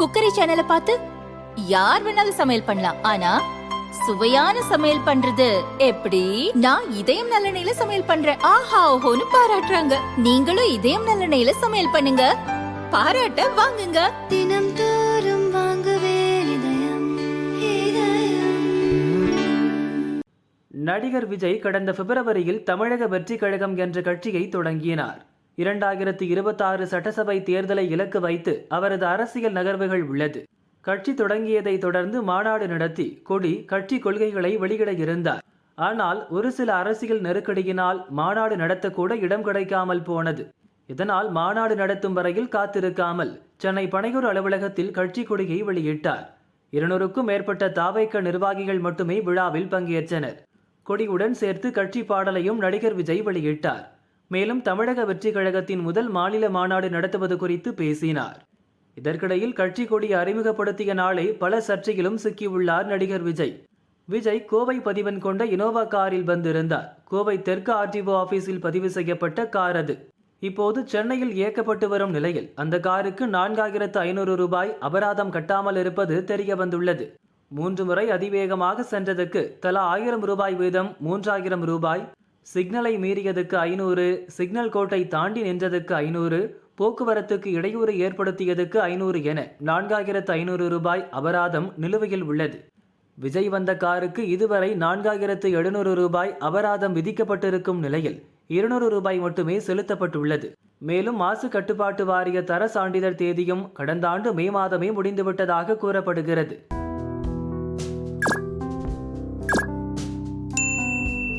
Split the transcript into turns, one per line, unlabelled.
Cookery சேனலை பார்த்து யார் வேணாலும் சமையல் பண்ணலாம். ஆனா சுவையான சமையல் பண்றது எப்படி? நான் இதயம் நல்லெண்ணெயில சமையல் பண்றேன். ஆஹா ஓஹோன்னு பாராட்டுறாங்க. நீங்களும் இதயம் நல்லெண்ணெயில சமையல் பண்ணுங்க. பாராட்ட வாங்குங்க.
தினம் தோறும் வாங்குவே இதயம் இதயம்.
நடிகர் விஜய் கடந்த பிப்ரவரியில் தமிழக வெற்றி கழகம் என்ற கட்சியை தொடங்கினார். இரண்டாயிரத்தி இருபத்தாறு சட்டசபை தேர்தலை இலக்கு வைத்து அவரது அரசியல் நகர்வுகள் உள்ளது. கட்சி தொடங்கியதை தொடர்ந்து மாநாடு நடத்தி கொடி கட்சி கொள்கைகளை வெளியிட இருந்தார். ஆனால் ஒரு சில அரசியல் நெருக்கடியினால் மாநாடு நடத்தக்கூட இடம் கிடைக்காமல் போனது. இதனால் மாநாடு நடத்தும் வரையில் காத்திருக்காமல் சென்னை பனையூர் அலுவலகத்தில் கட்சி கொடியை வெளியிட்டார். இருநூறுக்கும் மேற்பட்ட தாவைக்க நிர்வாகிகள் மட்டுமே விழாவில் பங்கேற்றனர். கொடியுடன் சேர்த்து கட்சி பாடலையும் நடிகர் விஜய் வெளியிட்டார். மேலும் தமிழக வெற்றி கழகத்தின் முதல் மாநில மாநாடு நடத்துவது குறித்து பேசினார். இதற்கிடையில் கட்சி கொடி அறிமுகப்படுத்திய நாளை பல சர்ச்சையிலும் சிக்கியுள்ளார் நடிகர் விஜய். விஜய் கோவை பதிவன் கொண்ட இனோவா காரில் வந்திருந்தார். கோவை தெற்கு ஆர்டிஓ ஆபீஸில் பதிவு செய்யப்பட்ட கார் அது. இப்போது சென்னையில் இயக்கப்பட்டு வரும் நிலையில் அந்த காருக்கு நான்காயிரத்து ஐநூறு ரூபாய் அபராதம் கட்டாமல் இருப்பது தெரிய வந்துள்ளது. மூன்று முறை அதிவேகமாக சென்றதற்கு தலா ஆயிரம் ரூபாய் வீதம் மூன்றாயிரம் ரூபாய் சிக்னலை மீறியதுக்கு ஐநூறு சிக்னல் கோட்டை தாண்டி நின்றதுக்கு ஐநூறு போக்குவரத்துக்கு இடையூறு ஏற்படுத்தியதுக்கு ஐநூறு என நான்காயிரத்து ஐநூறு ரூபாய் அபராதம் நிலுவையில் உள்ளது. விஜய் வந்த காருக்கு இதுவரை நான்காயிரத்து எழுநூறு ரூபாய் அபராதம் விதிக்கப்பட்டிருக்கும் நிலையில் இருநூறு ரூபாய் மட்டுமே செலுத்தப்பட்டுள்ளது. மேலும் மாசு கட்டுப்பாட்டு வாரிய தர சான்றிதழ் தேதியும் கடந்த ஆண்டு மே மாதமே முடிந்துவிட்டதாக கூறப்படுகிறது.